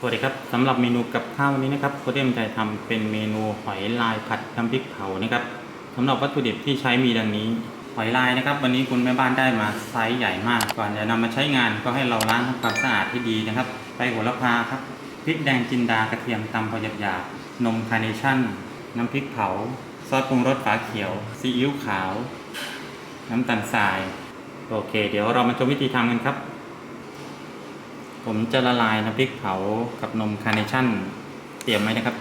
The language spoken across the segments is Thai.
สวัสดีครับสำหรับเมนูกับข้าววันนี้นะครับโคเดมใจทำเป็นเมนูหอยลายผัดน้ำพริกเผานะครับสำหรับวัตถุดิบที่ใช้มีดังนี้ หอยลายนะครับ วันนี้คุณแม่บ้านได้มาไซส์ใหญ่มาก ก่อนจะนำมาใช้งานก็ให้เราล้างทำความสะอาดที่ดีนะครับใบโหระพาครับพริกแดงจินดากระเทียมตำพอหยาบๆนมคาร์เนชั่น น้ำพริกเผา ซอสปรุงรสฝาเขียวซีอิ๊วขาว น้ำตาลทราย โอเค เดี๋ยวเรามาชมวิธีทำกันครับ ผมจะละลายน้ำพริกเผากับนมคาร์เนชั่น เตรียมไว้นะครับ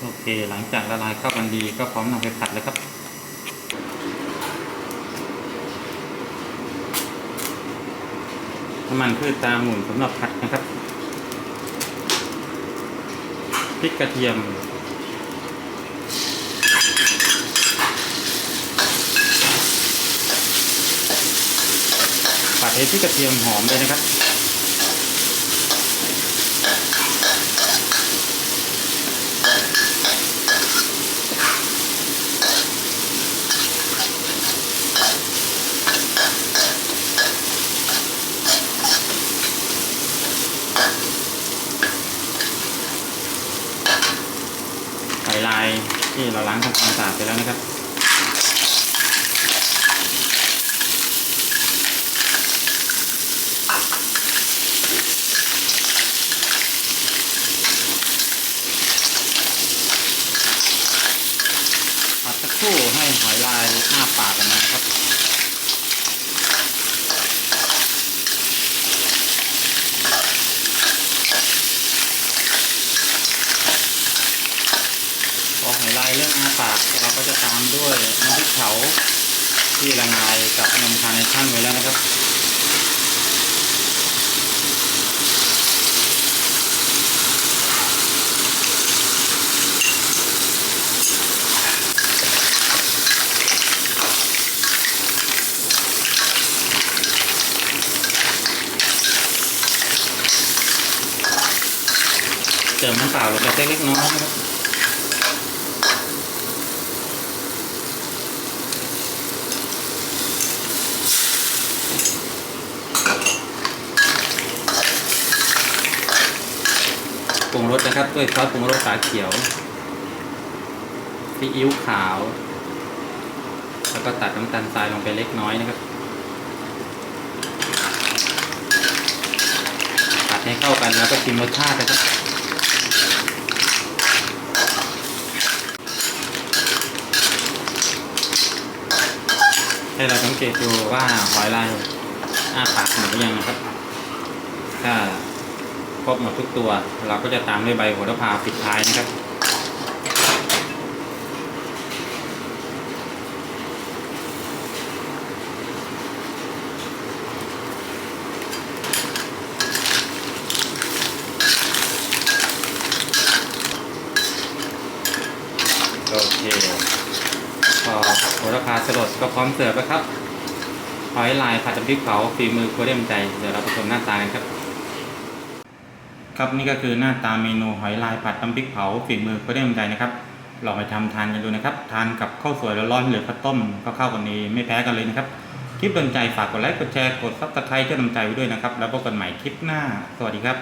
โอเคหลังจากละลายเข้ากันดีก็พร้อมนำไปผัดเลยครับน้ำมันพืชตาหมุนสำหรับผัดนะครับ พริกกระเทียมผัดให้พริกกระเทียมหอมเลยนะครับ หอยล ที่เราล้างทำความสะอาดไปแล้วนะครับผัดสักครู่ให้หอยลายอ้าปากกันนะครับ พอหอยลายเริ่มอาปา ก็จะตามด้วยน้ำพริกเผาที่ละลายกับนมคาร์เนชั่นไว้แล้วนะครับเติมน้ำเปล่าลงไปสักเล็กน้อยนะครับ งรสนะครับ ด้วยซอสปรุงรสฝาเขียวซีอิ๊วขาว แล้วก็ตัดน้ำตาลทรายลงไปเล็กน้อยนะครับผัดให้เข้ากันแล้วก็ชิมรสชาตินะครับให้เราสังเกตดูว่าหอยลายอ้าปากหมดหรือยังนะครับถ้า ครบหมดทุกตัว เราก็จะตามด้วยใบโหระพาปิดท้ายนะครับโอเคพอโหระพาสลดก็พร้อมเสิร์ฟแล้วครับหอยลายผัดน้ำพริกเผาฝีมือโคเดมใจ เดี๋ยวเราไปชมหน้าตากันครับ ครับนี่ก็คือหน้าตาเมนูหอยลายผัดน้ำพริกเผาฝีมือก็ได้มใจนะครับลองไปทำทานกันดูนะครับ ทานกับข้าวสวยร้อนๆหรือข้าวต้มก็เข้ากันดีไม่แพ้กันเลยนะครับ คลิปโดนใจฝากกดไลค์กดแชร์กดซับสไครต์เพื่อนำใจไว้ด้วยนะครับ แล้วพบกันใหม่คลิปหน้า สวัสดีครับ